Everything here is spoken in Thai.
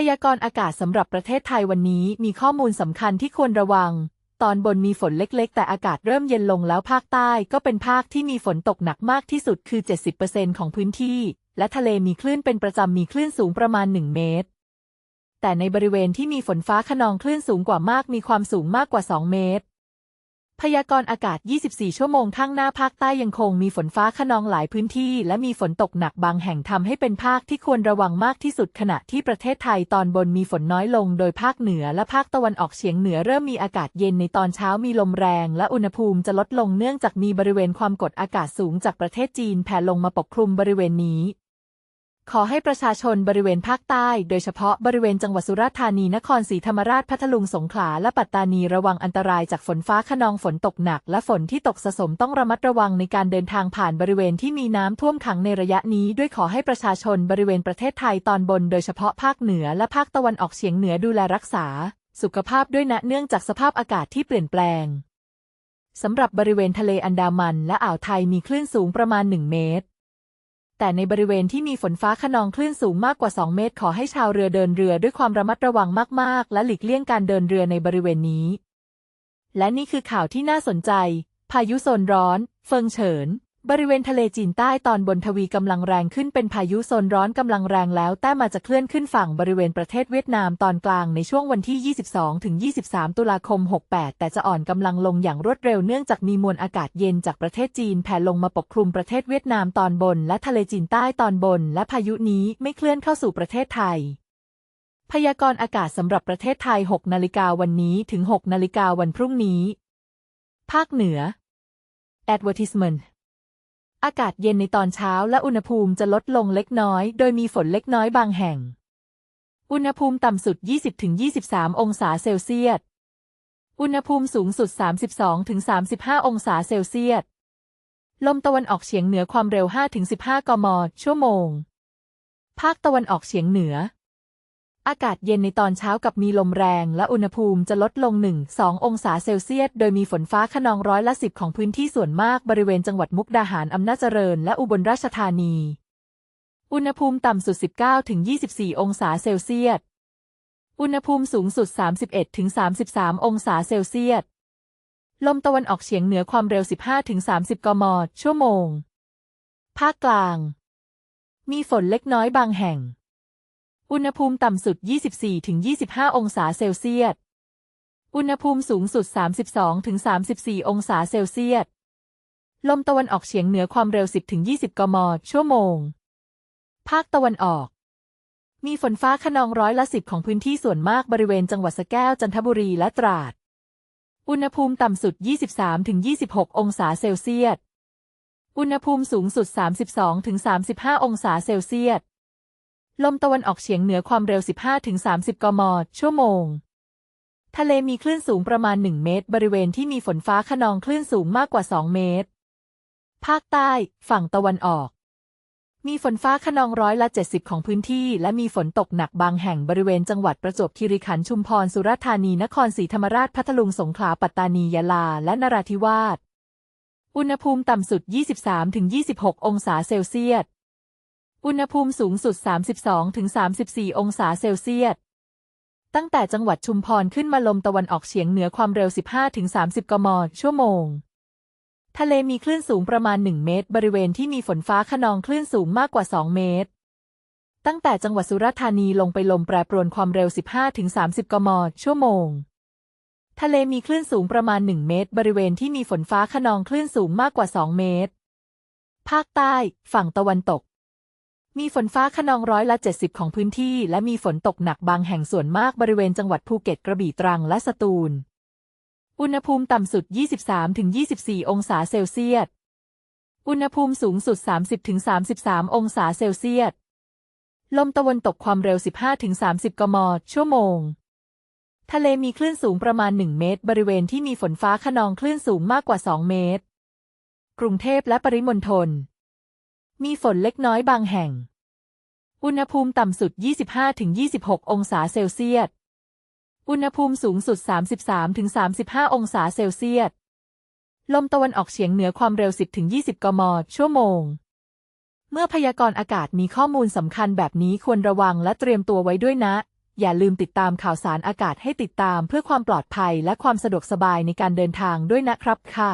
พยากรณ์อากาศสำหรับประเทศไทยวันนี้มีข้อมูลสำคัญที่ควรระวัง ตอนบนมีฝนเล็กๆ แต่อากาศเริ่มเย็นลงแล้วภาคใต้ก็เป็นภาคที่มีฝนตกหนักมากที่สุดคือ 70%ของพื้นที่ และทะเลมีคลื่นเป็นประจำมีคลื่นสูงประมาณ 1 เมตร แต่ในบริเวณที่มีฝนฟ้าขนองคลื่นสูงกว่ามากมีความสูงมากกว่า 2 เมตร พยากรณ์อากาศ 24 ชั่วโมงข้างหน้าภาคใต้ยังคงมีฝนฟ้าขนองหลายพื้นที่ และมีฝนตกหนักบางแห่งทำให้เป็นภาคที่ควรระวังมากที่สุดขณะที่ประเทศไทยตอนบนมีฝนน้อยลง โดยภาคเหนือและภาคตะวันออกเฉียงเหนือเริ่มมีอากาศเย็นในตอนเช้ามีลมแรง และอุณหภูมิจะลดลงเนื่องจากมีบริเวณความกดอากาศสูงจากประเทศจีนแผ่ลงมาปกคลุมบริเวณนี้ ขอให้ประชาชนบริเวณภาคใต้ โดยเฉพาะบริเวณจังหวัดสุราษฎร์ธานี นครศรีธรรมราช พัทลุง สงขลา และปัตตานีระวังอันตรายจากฝนฟ้าขนองฝนตกหนัก และฝนที่ตกสะสมต้องระมัดระวังในการเดินทางผ่านบริเวณที่มีน้ำท่วมขังในระยะนี้ ด้วยขอให้ประชาชนบริเวณประเทศไทยตอนบน โดยเฉพาะภาคเหนือและภาคตะวันออกเฉียงเหนือดูแลรักษา สุขภาพด้วยนะเนื่องจากสภาพอากาศที่เปลี่ยนแปลงสำหรับบริเวณทะเลอันดามัน และอ่าวไทยมีคลื่นสูงประมาณ 1 เมตร แต่ในบริเวณที่มีฝนฟ้าขนองคลื่นสูงมากกว่า 2 เมตร ขอให้ชาวเรือเดินเรือด้วยความระมัดระวังมาก ๆ และหลีกเลี่ยงการเดินเรือในบริเวณนี้ และนี่คือข่าวที่น่าสนใจ พายุโซนร้อน เฟิงเฉิน บริเวณทะเลจีนใต้ตอนบนทวีกำลังแรงขึ้นเป็นพายุโซนร้อนกำลังแรงแล้ว แต่มาจะเคลื่อนขึ้นฝั่งบริเวณประเทศเวียดนามตอนกลางในช่วงวันที่ 22ถึง23 ตุลาคม 68 แต่จะอ่อนกำลังลงอย่างรวดเร็วเนื่องจากมีมวลอากาศเย็นจากประเทศจีนแผ่ลงมาปกคลุมประเทศเวียดนามตอนบน และทะเลจีนใต้ตอนบน และพายุนี้ไม่เคลื่อนเข้าสู่ประเทศไทยพยากรณ์อากาศสำหรับประเทศไทย 6 นาฬิกาวันนี้ถึง 6 นาฬิกาวันพรุ่งนี้ ภาคเหนือ Advertisement อากาศเย็นในตอนเช้าและอุณหภูมิจะลดลงเล็กน้อย โดยมีฝนเล็กน้อยบางแห่ง อุณหภูมิต่ำสุด 20-23 องศาเซลเซียส อุณหภูมิสูงสุด 32-35 องศาเซลเซียส ลมตะวันออกเฉียงเหนือความเร็ว 5-15 กม ชั่วโมง ภาคตะวันออกเฉียงเหนือ อากาศเย็นในตอนเช้ากับมีลมแรงและอุณหภูมิจะลดลง 1-2 องศาเซลเซียส โดยมีฝนฟ้าขนองร้อยละสิบของพื้นที่ส่วนมากบริเวณจังหวัดมุกดาหารอำนาจเจริญและอุบลราชธานี อุณหภูมิต่ำสุด 19-24 องศาเซลเซียส อุณหภูมิสูงสุด 31-33 องศาเซลเซียส ลมตะวันออกเฉียงเหนือความเร็ว 15-30 กม ชั่วโมง ภาคกลาง มีฝนเล็กน้อยบางแห่ง อุณหภูมิต่ำสุด 24-25 องศาเซลเซียส อุณหภูมิสูงสุด 32-34 องศาเซลเซียส ลมตะวันออกเฉียงเหนือความเร็ว 10-20 กม ชั่วโมง ภาคตะวันออก มีฝนฟ้าขนองร้อยละสิบของพื้นที่ส่วนมากบริเวณจังหวัดสแก้วจันทบุรีและตราด อุณหภูมิต่ำสุด 23-26 องศาเซลเซียส อุณหภูมิสูงสุด 32-35 องศาเซลเซียส ลมตะวันออกเฉียงเหนือความเร็ว 15-30 กม ชั่วโมง ทะเลมีคลื่นสูงประมาณ 1 เมตร บริเวณที่มีฝนฟ้าขนองคลื่นสูงมากกว่า 2 เมตร ภาคใต้ ฝั่งตะวันออก มีฝนฟ้าขนองร้อยละ 70 ของพื้นที่ และมีฝนตกหนักบางแห่งบริเวณจังหวัดประจวบคีรีขันธ์ชุมพรสุราษฎร์ธานีนครศรีธรรมราชพัทลุงสงขลาปัตตานียะลา และนราธิวาสอุณหภูมิต่ำสุด 23-26 องศาเซลเซียส อุณหภูมิสูงสุด 32-34 องศาเซลเซียส ตั้งแต่จังหวัดชุมพรขึ้นมาลมตะวันออกเฉียงเหนือความเร็ว 15-30 กม ชั่วโมง ทะเลมีคลื่นสูงประมาณ 1 เมตร บริเวณที่มีฝนฟ้าขนองคลื่นสูงมากกว่า 2 เมตร ตั้งแต่จังหวัดสุราษฎร์ธานีลงไปลมแปรปรวนความเร็ว 15-30 กม ชั่วโมงทะเลมีคลื่นสูงประมาณ 1 เมตร บริเวณที่มีฝนฟ้าขนองคลื่นสูงมากกว่า 2 เมตร ภาคใต้ ฝั่งตะวันตก มีฝนฟ้าขนองร้อยละ70 ของพื้นที่ และมีฝนตกหนักบางแห่งส่วนมากบริเวณจังหวัดภูเก็ตกระบี่ตรังและสตูล อุณหภูมิต่ำสุด 23-24 องศาเซลเซียส อุณหภูมิสูงสุด 30-33 องศาเซลเซียส ลมตะวันตกความเร็ว 15-30 กม ชั่วโมง ทะเลมีคลื่นสูงประมาณ 1 เมตร บริเวณที่มีฝนฟ้าขนองคลื่นสูงมากกว่า 2 เมตร กรุงเทพและปริมณฑล มีฝนเล็กน้อยบางแห่ง อุณหภูมิต่ำสุด 25-26 องศาเซลเซียส อุณหภูมิสูงสุด 33-35 องศาเซลเซียส ลมตะวันออกเฉียงเหนือความเร็ว 10-20 กม ชั่วโมง เมื่อพยากรณ์อากาศมีข้อมูลสำคัญแบบนี้ควรระวังและเตรียมตัวไว้ด้วยนะ อย่าลืมติดตามข่าวสารอากาศให้ติดตามเพื่อความปลอดภัยและความสะดวกสบายในการเดินทางด้วยนะครับค่ะ